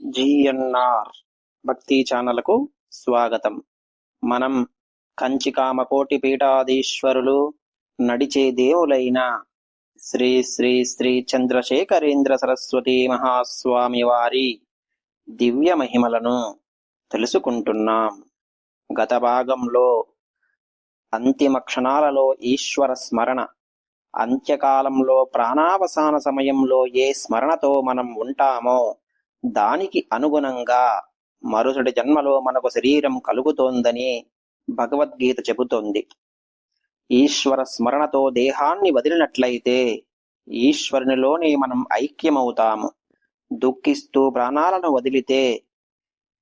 GNR భక్తి ఛానల్కు స్వాగతం. మనం కంచికామకోటి పీఠాధీశ్వరులు నడిచే దేవులైన శ్రీ శ్రీ శ్రీ చంద్రశేఖరేంద్ర సరస్వతి మహాస్వామి వారి దివ్య మహిమలను తెలుసుకుంటున్నాం. గత భాగంలో అంతిమ క్షణాలలో ఈశ్వర స్మరణ అంత్యకాలంలో ప్రాణావసాన సమయంలో ఏ స్మరణతో మనం ఉంటామో దానికి అనుగుణంగా మరుసటి జన్మలో మనకు శరీరం కలుగుతోందని భగవద్గీత చెబుతోంది. ఈశ్వర స్మరణతో దేహాన్ని వదిలినట్లయితే ఈశ్వరునిలోనే మనం ఐక్యమవుతాము. దుఃఖిస్తూ ప్రాణాలను వదిలితే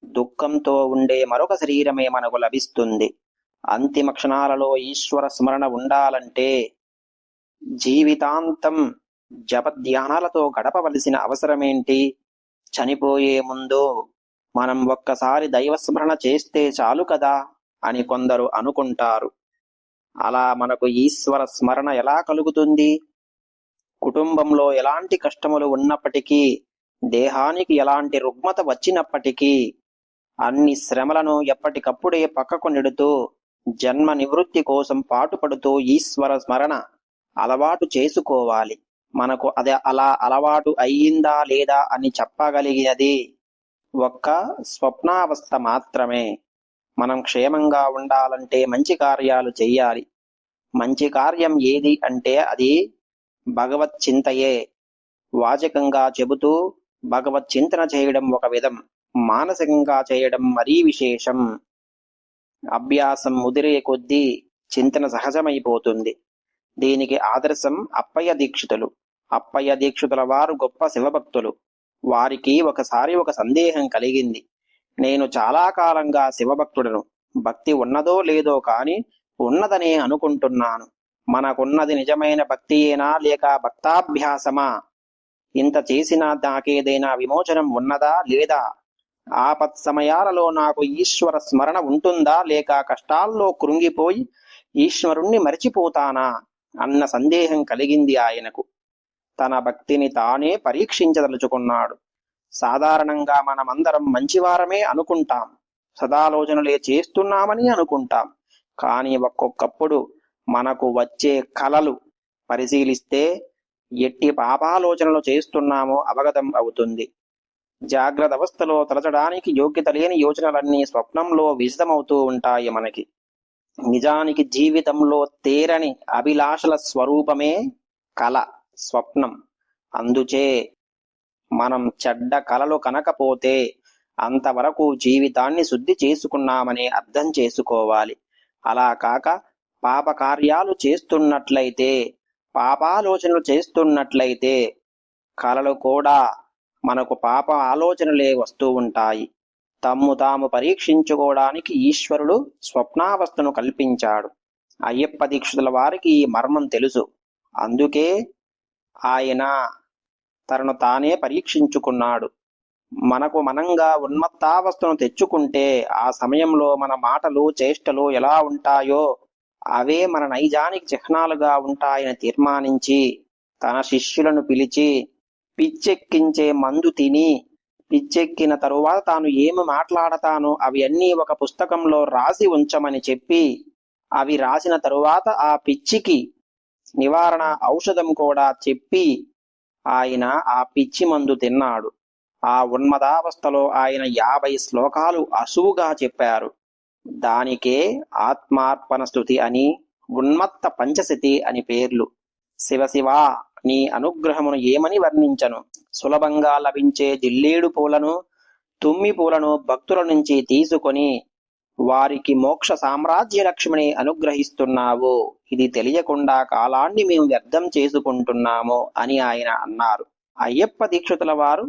దుఃఖంతో ఉండే మరొక శరీరమే మనకు లభిస్తుంది. అంతిమ క్షణాలలో ఈశ్వర స్మరణ ఉండాలంటే జీవితాంతం జపధ్యానాలతో గడపవలసిన అవసరమేంటి? చనిపోయే ముందు మనం ఒక్కసారి దైవస్మరణ చేస్తే చాలు కదా అని కొందరు అనుకుంటారు. అలా మనకు ఈశ్వర స్మరణ ఎలా కలుగుతుంది? కుటుంబంలో ఎలాంటి కష్టములు ఉన్నప్పటికీ దేహానికి ఎలాంటి రుగ్మత వచ్చినప్పటికీ అన్ని శ్రమలను ఎప్పటికప్పుడే పక్కకు నెడుతూ జన్మ నివృత్తి కోసం పాటుపడుతూ ఈశ్వర స్మరణ అలవాటు చేసుకోవాలి. మనకు అది అలా అలవాటు అయ్యిందా లేదా అని చెప్పగలిగినది ఒక్క స్వప్నావస్థ మాత్రమే. మనం క్షేమంగా ఉండాలంటే మంచి కార్యాలు చెయ్యాలి మంచి కార్యం ఏది అంటే అది భగవత్ చింతయే. వాచకంగా చెబుతూ భగవత్ చింతన చేయడం ఒక విధం. మానసికంగా చేయడం మరీ విశేషం. అభ్యాసం ముదిరే కొద్దీ చింతన సహజమైపోతుంది. దీనికి ఆదర్శం అప్పయ్య దీక్షితులు. అప్పయ్య దీక్షితుల వారు గొప్ప శివభక్తులు. వారికి ఒకసారి ఒక సందేహం కలిగింది. నేను చాలా కాలంగా శివభక్తుడను. భక్తి ఉన్నదో లేదో కాని ఉన్నదనే అనుకుంటున్నాను. మనకున్నది నిజమైన భక్తియేనా లేక భక్తాభ్యాసమా? ఇంత చేసినా నాకేదైనా విమోచనం ఉన్నదా లేదా? ఆపత్ సమయాలలో నాకు ఈశ్వర స్మరణ ఉంటుందా లేక కష్టాల్లో కృంగిపోయి ఈశ్వరుణ్ణి మరిచిపోతానా? అన్న సందేహం కలిగింది ఆయనకు. తన భక్తిని తానే పరీక్షించదలుచుకున్నాడు. సాధారణంగా మనమందరం మంచివారమే అనుకుంటాం. సదాలోచనలే చేస్తున్నామని అనుకుంటాం. కానీ ఒక్కొక్కప్పుడు మనకు వచ్చే కలలు పరిశీలిస్తే ఎట్టి పాపాలోచనలు చేస్తున్నామో అవగతం అవుతుంది. జాగ్రత్త అవస్థలో తలచడానికి యోగ్యత లేని యోచనలన్నీ స్వప్నంలో విశదమవుతూ ఉంటాయి మనకి. నిజానికి జీవితంలో తేరని అభిలాషల స్వరూపమే కల స్వప్నం. అందుచే మనం చెడ్డ కలలు కనకపోతే అంతవరకు జీవితాన్ని శుద్ధి చేసుకున్నామని అర్థం చేసుకోవాలి. అలా కాక పాప కార్యాలు చేస్తున్నట్లయితే పాపాలోచనలు చేస్తున్నట్లయితే కళలు కూడా మనకు పాప ఆలోచనలే వస్తూ ఉంటాయి. తమ్ము తాము పరీక్షించుకోవడానికి ఈశ్వరుడు స్వప్నావస్థను కల్పించాడు. అయ్యప్ప దీక్షితుల వారికి ఈ మర్మం తెలుసు. అందుకే ఆయన తనను తానే పరీక్షించుకున్నాడు. మనకు మనంగా ఉన్మత్తావస్థను తెచ్చుకుంటే ఆ సమయంలో మన మాటలు చేష్టలు ఎలా ఉంటాయో అవే మన నైజానికి చిహ్నాలుగా ఉంటాయని తీర్మానించి తన శిష్యులను పిలిచి పిచ్చెక్కించే మందు తిని పిచ్చెక్కిన తరువాత తాను ఏమి మాట్లాడతానో అవి అన్నీ ఒక పుస్తకంలో రాసి ఉంచమని చెప్పి అవి రాసిన తరువాత ఆ పిచ్చికి నివారణ ఔషధం కూడా చెప్పి ఆయన ఆ పిచ్చి మందు తిన్నాడు. ఆ ఉన్మదావస్థలో ఆయన యాభై శ్లోకాలు అసువుగా చెప్పారు. దానికే ఆత్మార్పణ స్థుతి అని ఉన్మత్త పంచశతి అని పేర్లు. శివశివ నీ అనుగ్రహమును ఏమని వర్ణించను? సులభంగా లభించే జిల్లేడు పూలను తుమ్మి పూలను భక్తుల నుంచి తీసుకొని వారికి మోక్ష సామ్రాజ్య లక్ష్మిని అనుగ్రహిస్తున్నావు. ఇది తెలియకుండా కాలాన్ని మేము వ్యర్థం చేసుకుంటున్నాము అని ఆయన అన్నారు. అయ్యప్ప దీక్షితుల వారు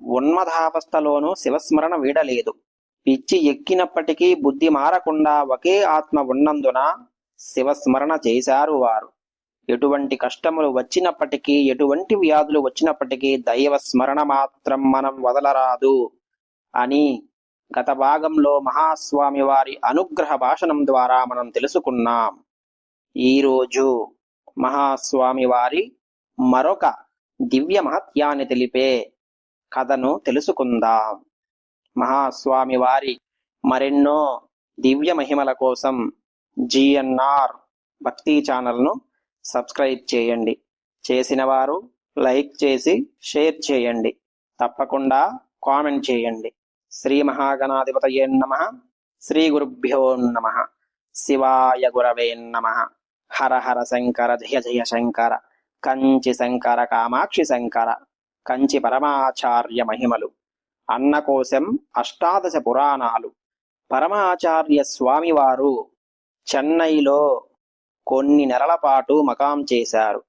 ఉన్మధావస్థలోనూ శివస్మరణ వీడలేదు. పిచ్చి ఎక్కినప్పటికీ బుద్ధి మారకుండా ఒకే ఆత్మ ఉన్నందున శివస్మరణ చేశారు వారు. ఎటువంటి కష్టములు వచ్చినప్పటికీ ఎటువంటి వ్యాధులు వచ్చినప్పటికీ దైవ స్మరణ మాత్రం మనం వదలరాదు అని గత భాగంలో మహాస్వామి వారి అనుగ్రహ భాషణం ద్వారా మనం తెలుసుకున్నాం. ఈరోజు మహాస్వామి వారి మరొక దివ్య మహత్యాన్ని తెలిపే కథను తెలుసుకుందాం. మహాస్వామి వారి మరెన్నో దివ్య మహిమల కోసం జిఎన్ఆర్ భక్తి ఛానల్ను సబ్స్క్రైబ్ చేయండి. చేసిన వారు లైక్ చేసి షేర్ చేయండి. తప్పకుండా కామెంట్ చేయండి. శ్రీ మహాగణాధిపతయే నమ. శ్రీ గురుభ్యో నమ. శివాయ గురవే నమ. హర హర శంకర జయ జయ శంకర. కంచి శంకర కామాక్షి శంకర. కంచి పరమాచార్య మహిమలు. అన్నకోశం అష్టాదశ పురాణాలు. పరమాచార్య స్వామివారు చెన్నైలో కొన్ని నెలల పాటు మకాం చేశారు.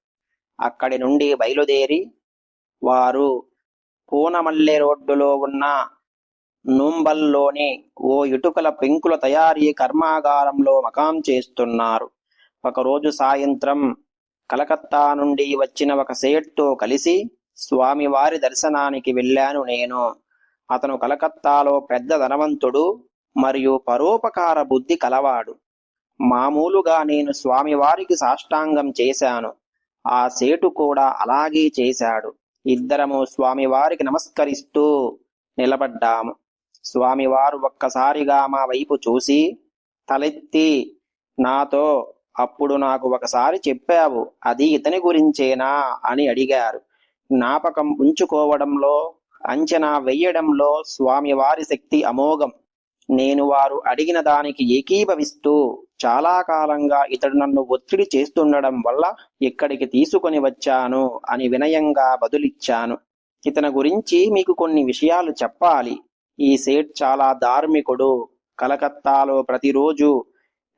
అక్కడి నుండి బయలుదేరి వారు పూనమల్లె రోడ్డులో ఉన్న నూంబల్లోని ఓ ఇటుకల పెంకుల తయారీ కర్మాగారంలో మకాం చేస్తున్నారు. ఒకరోజు సాయంత్రం కలకత్తా నుండి వచ్చిన ఒక సేట్తో కలిసి స్వామివారి దర్శనానికి వెళ్ళాను నేను. అతను కలకత్తాలో పెద్ద ధనవంతుడు మరియు పరోపకార బుద్ధి కలవాడు. మామూలుగా నేను స్వామివారికి సాష్టాంగం చేశాను. ఆ సేటు కూడా అలాగే చేశాడు. ఇద్దరము స్వామివారికి నమస్కరిస్తూ నిలబడ్డాము. స్వామివారు ఒక్కసారిగా మా వైపు చూసి తలెత్తి నాతో అప్పుడు నాకు ఒకసారి చెప్పావు అది ఇతని గురించేనా? అని అడిగారు. జ్ఞాపకం ఉంచుకోవడంలో అంచనా వెయ్యడంలో స్వామివారి శక్తి అమోఘం. నేను వారు అడిగిన దానికి ఏకీభవిస్తూ చాలా కాలంగా ఇతడు నన్ను ఒత్తిడి చేస్తుండడం వల్ల ఇక్కడికి తీసుకొని వచ్చాను అని వినయంగా బదులిచ్చాను. ఇతని గురించి మీకు కొన్ని విషయాలు చెప్పాలి. ఈ సేట్ చాలా ధార్మికుడు. కలకత్తాలో ప్రతిరోజు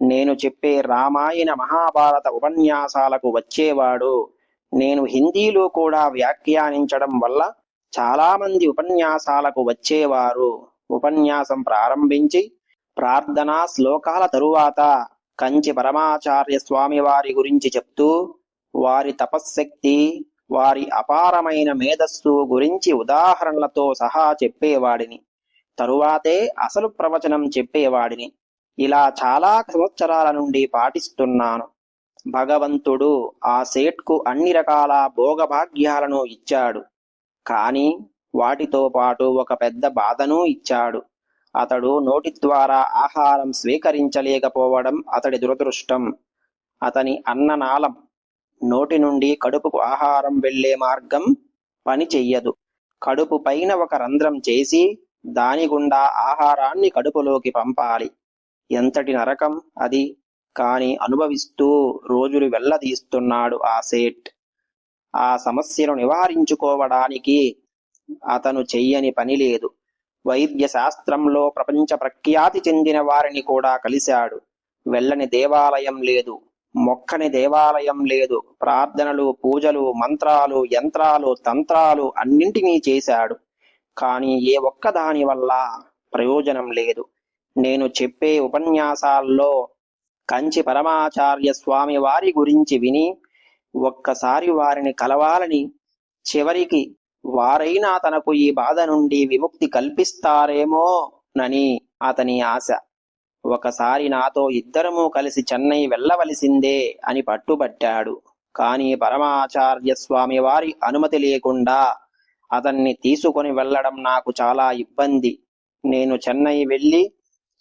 నేను చెప్పే రామాయణ మహాభారత ఉపన్యాసాలకు వచ్చేవాడు. నేను హిందీలో కూడా వ్యాఖ్యానించడం వల్ల చాలామంది ఉపన్యాసాలకు వచ్చేవారు. ఉపన్యాసం ప్రారంభించి ప్రార్థనా శ్లోకాల తరువాత కంచి పరమాచార్య స్వామి వారి గురించి చెప్తూ వారి తపశ్శక్తి వారి అపారమైన మేధస్సు గురించి ఉదాహరణలతో సహా చెప్పేవాడిని. తరువాతే అసలు ప్రవచనం చెప్పేవాడిని. ఇలా చాలా సంవత్సరాల నుండి పాటిస్తున్నాను. భగవంతుడు ఆ సేట్కు అన్ని రకాల భోగభాగ్యాలను ఇచ్చాడు. కాని వాటితో పాటు ఒక పెద్ద బాధను ఇచ్చాడు. అతడు నోటి ద్వారా ఆహారం స్వీకరించలేకపోవడం అతడి దురదృష్టం. అతని అన్ననాళం నోటి నుండి కడుపుకు ఆహారం వెళ్ళే మార్గం పని చెయ్యదు. కడుపు పైన ఒక రంధ్రం చేసి దాని గుండా ఆహారాన్ని కడుపులోకి పంపాలి. ఎంతటి నరకం అది కాని అనుభవిస్తూ రోజులు వెళ్ళదీస్తున్నాడు ఆ సేట్. ఆ సమస్యను నివారించుకోవడానికి అతను చెయ్యని పని లేదు. వైద్య శాస్త్రంలో ప్రపంచ ప్రఖ్యాతి చెందిన వారిని కూడా కలిశాడు. వెళ్ళని దేవాలయం లేదు మొక్కని దేవాలయం లేదు ప్రార్థనలు పూజలు మంత్రాలు యంత్రాలు తంత్రాలు అన్నింటినీ చేశాడు. కానీ ఏ ఒక్క దాని వల్ల ప్రయోజనం లేదు. నేను చెప్పే ఉపన్యాసాల్లో కంచి పరమాచార్య స్వామి వారి గురించి విని ఒక్కసారి వారిని కలవాలని చివరికి వారైనా తనకు ఈ బాధ నుండి విముక్తి కల్పిస్తారేమో నని అతని ఆశ. ఒకసారి నాతో ఇద్దరము కలిసి చెన్నై వెళ్ళవలసిందే అని పట్టుబట్టాడు. కాని పరమాచార్య స్వామి వారి అనుమతి లేకుండా అతన్ని తీసుకొని వెళ్ళడం నాకు చాలా ఇబ్బంది. నేను చెన్నై వెళ్ళి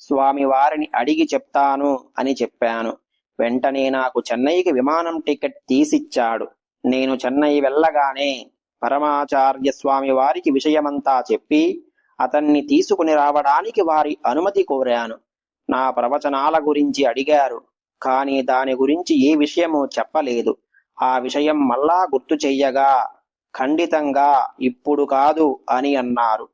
స్వామి వారిని అడిగి చెప్తాను అని చెప్పాను. వెంటనే నాకు చెన్నైకి విమానం టికెట్ తీసిచ్చాడు. నేను చెన్నై వెళ్ళగానే పరమాచార్య స్వామి వారికి విషయమంతా చెప్పి అతన్ని తీసుకుని రావడానికి వారి అనుమతి కోరాను. నా ప్రవచనాల గురించి అడిగారు. కానీ దాని గురించి ఏ విషయము చెప్పలేదు. ఆ విషయం మళ్ళా గుర్తు చెయ్యగా. ఖండితంగా ఇప్పుడు కాదు అని అన్నారు.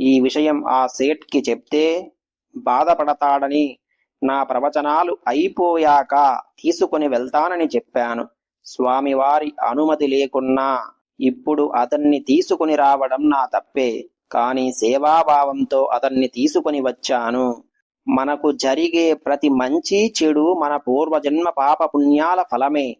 ఈ విషయం ఆ సేట్కి చెప్తే బాధపడతాడని నా ప్రవచనాలు అయిపోయాక తీసుకుని వెళ్తానని చెప్పాను. స్వామివారి అనుమతి లేకున్నా ఇప్పుడు అతన్ని తీసుకుని రావడం నా తప్పే కాని సేవాభావంతో అతన్ని తీసుకుని వచ్చాను. మనకు జరిగే ప్రతి మంచి చెడు మన పూర్వజన్మ పాప పుణ్యాల ఫలమే.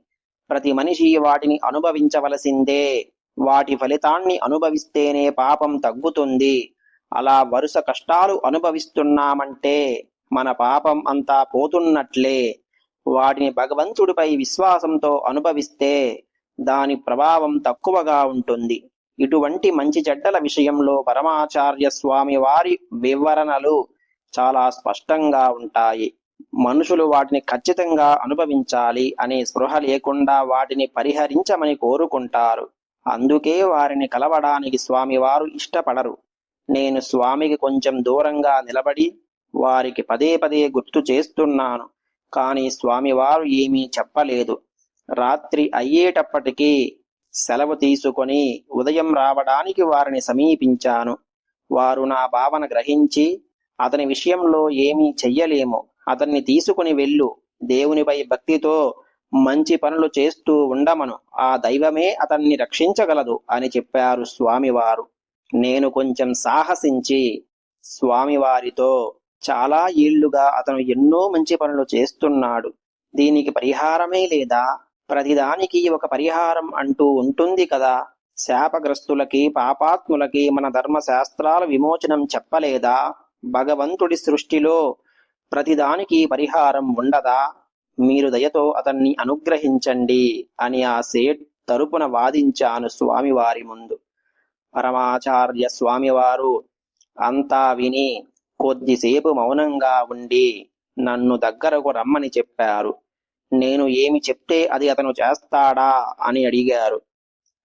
ప్రతి మనిషి వాటిని అనుభవించవలసిందే. వాటి ఫలితాన్ని అనుభవిస్తేనే పాపం తగ్గుతుంది. అలా వరుస కష్టాలు అనుభవిస్తున్నామంటే మన పాపం అంతా పోతున్నట్లే. వాటిని భగవంతుడిపై విశ్వాసంతో అనుభవిస్తే దాని ప్రభావం తక్కువగా ఉంటుంది. ఇటువంటి మంచి చెడ్డల విషయంలో పరమాచార్య స్వామి వారి వివరణలు చాలా స్పష్టంగా ఉంటాయి. మనుషులు వాటిని ఖచ్చితంగా అనుభవించాలి అనే స్పృహ లేకుండా వాటిని పరిహరించమని కోరుకుంటారు. అందుకే వారిని కలవడానికి స్వామివారు ఇష్టపడరు. నేను స్వామికి కొంచెం దూరంగా నిలబడి వారికి పదే పదే గుర్తు చేస్తున్నాను. కానీ స్వామివారు ఏమీ చెప్పలేదు. రాత్రి అయ్యేటప్పటికీ సెలవు తీసుకొని ఉదయం రావడానికి వారిని సమీపించాను. వారు నా భావన గ్రహించి అతని విషయంలో ఏమీ చెయ్యలేము. అతన్ని తీసుకుని వెళ్ళు. దేవునిపై భక్తితో మంచి పనులు చేస్తూ ఉండమను. ఆ దైవమే అతన్ని రక్షించగలదు అని చెప్పారు స్వామివారు. నేను కొంచెం సాహసించి స్వామివారితో చాలా ఏళ్ళుగా అతను ఎన్నో మంచి పనులు చేస్తున్నాడు. దీనికి పరిహారమే లేదా? ప్రతిదానికి ఒక పరిహారం అంటూ ఉంటుంది కదా. శాపగ్రస్తులకి పాపాత్ములకి మన ధర్మశాస్త్రాల విమోచనం చెప్పలేదా? భగవంతుడి సృష్టిలో ప్రతిదానికి పరిహారం ఉండదా? మీరు దయతో అతన్ని అనుగ్రహించండి అని ఆ సేట్ తరపున వాదించాను స్వామివారి ముందు. పరమాచార్య స్వామివారు అంతా విని కొద్దిసేపు మౌనంగా ఉండి నన్ను దగ్గరకు రమ్మని చెప్పారు. నేను ఏమి చెప్తే అది అతను చేస్తాడా అని అడిగారు.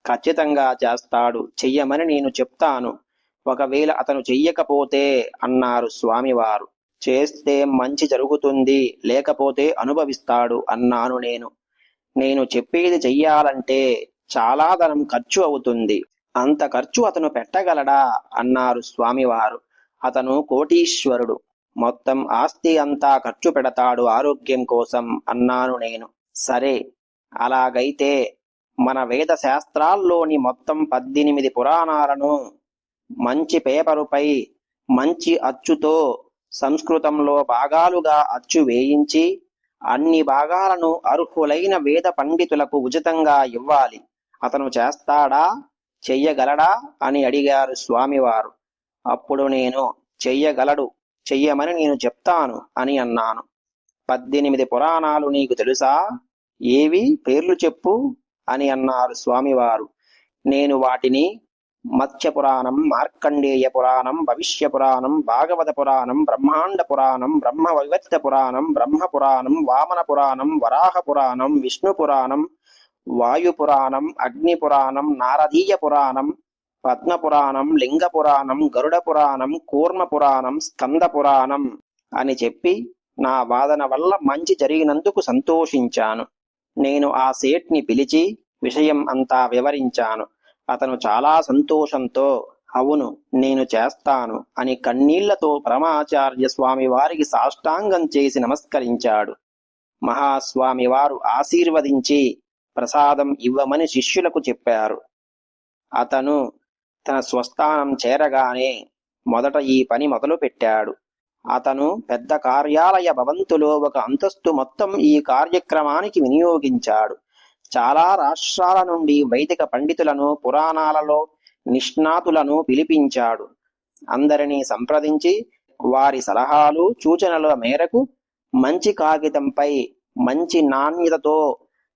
ఖచ్చితంగా చేస్తాడు. చెయ్యమని నేను చెప్తాను. ఒకవేళ అతను చెయ్యకపోతే అన్నారు స్వామివారు. చేస్తే మంచి జరుగుతుంది. లేకపోతే అనుభవిస్తాడు అన్నాను నేను. నేను చెప్పేది చెయ్యాలంటే చాలా ధనం ఖర్చు అవుతుంది. అంత ఖర్చు అతను పెట్టగలడా? అన్నారు స్వామివారు. అతను కోటీశ్వరుడు. మొత్తం ఆస్తి అంతా ఖర్చు పెడతాడు ఆరోగ్యం కోసం అన్నాను నేను. సరే అలాగైతే మన వేద శాస్త్రాల్లోని మొత్తం పద్దెనిమిది పురాణాలను మంచి పేపరుపై మంచి అచ్చుతో సంస్కృతంలో భాగాలుగా అచ్చు వేయించి అన్ని భాగాలను అర్హులైన వేద పండితులకు ఉచితంగా ఇవ్వాలి. అతను చేస్తాడా? చెయ్యగలడా? అని అడిగారు స్వామివారు. అప్పుడు నేను చెయ్యగలడు. చెయ్యమని నేను చెప్తాను అని అన్నాను. పద్దెనిమిది పురాణాలు నీకు తెలుసా? ఏవి? పేర్లు చెప్పు అని అన్నారు స్వామివారు. నేను వాటిని మత్స్య పురాణం మార్కండేయ పురాణం భవిష్య పురాణం భాగవత పురాణం బ్రహ్మాండ పురాణం బ్రహ్మ వైవత్త పురాణం బ్రహ్మ పురాణం వామన పురాణం వరాహ పురాణం విష్ణు పురాణం వాయు పురాణం అగ్ని పురాణం నారదీయ పురాణం పద్మ పురాణం లింగ పురాణం గరుడ పురాణం కూర్మ పురాణం స్కంద పురాణం అని చెప్పి నా వాదన వల్ల మంచి జరిగినందుకు సంతోషించాను. నేను ఆ సేట్ని పిలిచి విషయం అంతా వివరించాను. అతను చాలా సంతోషంతో అవును నేను చేస్తాను అని కన్నీళ్ళతో పరమాచార్య స్వామి వారికి సాష్టాంగం చేసి నమస్కరించాడు. మహాస్వామి వారు ఆశీర్వదించి ప్రసాదం ఇవ్వమని శిష్యులకు చెప్పారు. అతను తన స్వస్థానం చేరగానే మొదట ఈ పని మొదలు పెట్టాడు అతను పెద్ద కార్యాలయ భవంతులో ఒక అంతస్తు మొత్తం ఈ కార్యక్రమానికి వినియోగించాడు. చాలా రాష్ట్రాల నుండి వైదిక పండితులను పురాణాలలో నిష్ణాతులను పిలిపించాడు. అందరినీ సంప్రదించి వారి సలహాలు సూచనల మేరకు మంచి కాగితంపై మంచి నాణ్యతతో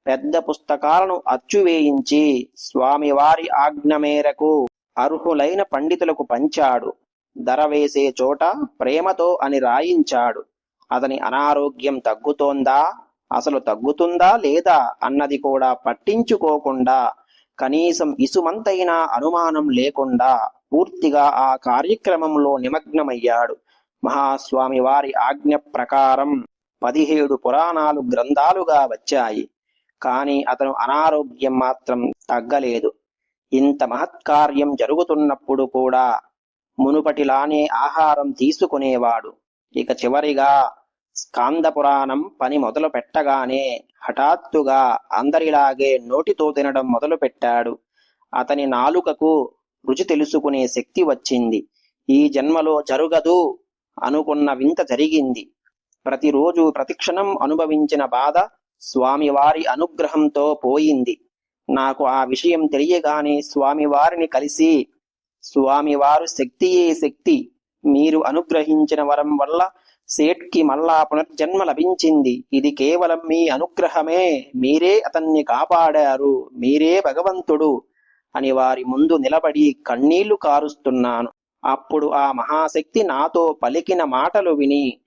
పెద్ద పుస్తకాలను అచ్చువేయించి స్వామివారి ఆజ్ఞ మేరకు అర్హులైన పండితులకు పంచాడు. ధర వేసే చోట ప్రేమతో అని రాయించాడు. అతని అనారోగ్యం తగ్గుతోందా? అసలు తగ్గుతుందా లేదా? అన్నది కూడా పట్టించుకోకుండా కనీసం ఇసుమంతైనా అనుమానం లేకుండా పూర్తిగా ఆ కార్యక్రమంలో నిమగ్నమయ్యాడు. మహాస్వామి వారి ఆజ్ఞ ప్రకారం పదిహేడు పురాణాలు గ్రంథాలుగా వచ్చాయి. కానీ అతను అనారోగ్యం మాత్రం తగ్గలేదు. ఇంత మహత్కార్యం జరుగుతున్నప్పుడు కూడా మునుపటిలానే ఆహారం తీసుకునేవాడు. ఇక చివరిగా స్కాంద పురాణం పని మొదలు పెట్టగానే హఠాత్తుగా అందరిలాగే నోటితో తినడం మొదలు పెట్టాడు. అతని నాలుకకు రుచి తెలుసుకునే శక్తి వచ్చింది. ఈ జన్మలో జరుగదు అనుకున్న వింత జరిగింది. ప్రతిరోజు ప్రతిక్షణం అనుభవించిన బాధ స్వామివారి అనుగ్రహంతో పోయింది. నాకు ఆ విషయం తెలియగానే స్వామివారిని కలిసి స్వామివారు శక్తియే శక్తి. మీరు అనుగ్రహించిన వరం వల్ల సేట్కి మళ్ళా పునర్జన్మ లభించింది. ఇది కేవలం మీ అనుగ్రహమే. మీరే అతన్ని కాపాడారు. మీరే భగవంతుడు అని వారి ముందు నిలబడి కన్నీళ్ళు కారుస్తున్నాను. అప్పుడు ఆ మహాశక్తి నాతో పలికిన మాటలు విని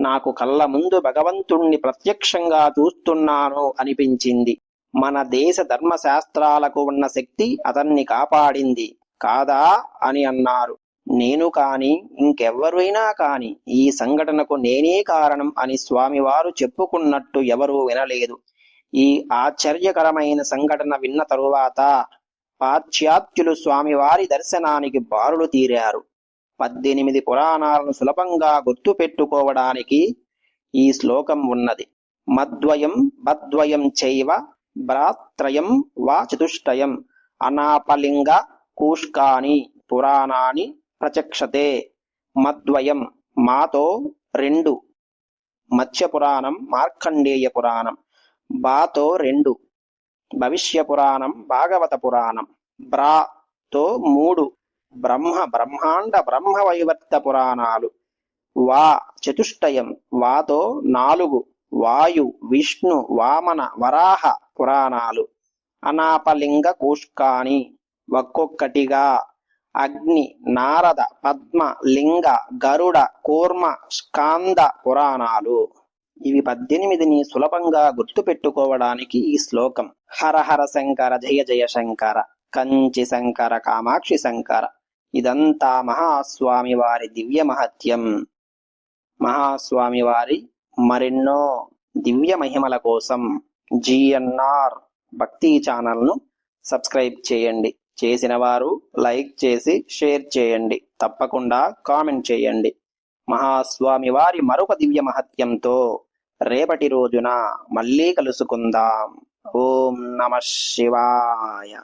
నాకు కళ్ళ ముందు భగవంతుణ్ణి ప్రత్యక్షంగా చూస్తున్నాను అనిపించింది. మన దేశ ధర్మశాస్త్రాలకు ఉన్న శక్తి అతన్ని కాపాడింది. కాదా? అని అన్నారు. నేను కాని ఇంకెవ్వరైనా కాని ఈ సంఘటనకు నేనే కారణం అని స్వామివారు చెప్పుకున్నట్టు ఎవరూ వినలేదు. ఈ ఆశ్చర్యకరమైన సంఘటన విన్న తరువాత పాశ్చాత్యులు స్వామివారి దర్శనానికి బారులు తీరారు. పద్దెనిమిది పురాణాలను సులభంగా గుర్తుపెట్టుకోవడానికి ఈ శ్లోకం ఉన్నది. మద్వయం బద్వయం చైవ భ్రాత్రయం వా చతుష్టయం. అనాపలింగ కూష్కాని పురాణాని ప్రచక్షతే. మద్వయం మాతో రెండు. మత్స్యపురాణం మార్కండేయ పురాణం బాతో రెండు. భవిష్య పురాణం భాగవత పురాణం బ్రా తో మూడు. బ్రహ్మ బ్రహ్మాండ బ్రహ్మ వైవర్త పురాణాలు వా చతుష్టయం వాతో నాలుగు. వాయు విష్ణు వామన వరాహ పురాణాలు. అనాపలింగ కూష్కాని ఒక్కొక్కటిగా అగ్ని నారద పద్మ లింగ గరుడ కూర్మ స్కాంద పురాణాలు. ఇవి పద్దెనిమిదిని సులభంగా గుర్తుపెట్టుకోవడానికి ఈ శ్లోకం. హరహర శంకర జయ జయ శంకర కంచి శంకర కామాక్షి శంకర. ఇదంతా మహాస్వామి వారి దివ్య మహత్యం. మహాస్వామి వారి మరెన్నో దివ్య మహిమల కోసం. జిఎన్ఆర్ భక్తి ఛానల్ను సబ్స్క్రైబ్ చేయండి. చేసిన వారు లైక్ చేసి షేర్ చేయండి. తప్పకుండా కామెంట్ చేయండి. మహాస్వామి వారి మరొక దివ్య మహత్యంతో రేపటి రోజున మళ్ళీ కలుసుకుందాం. ఓం నమ శివాయ.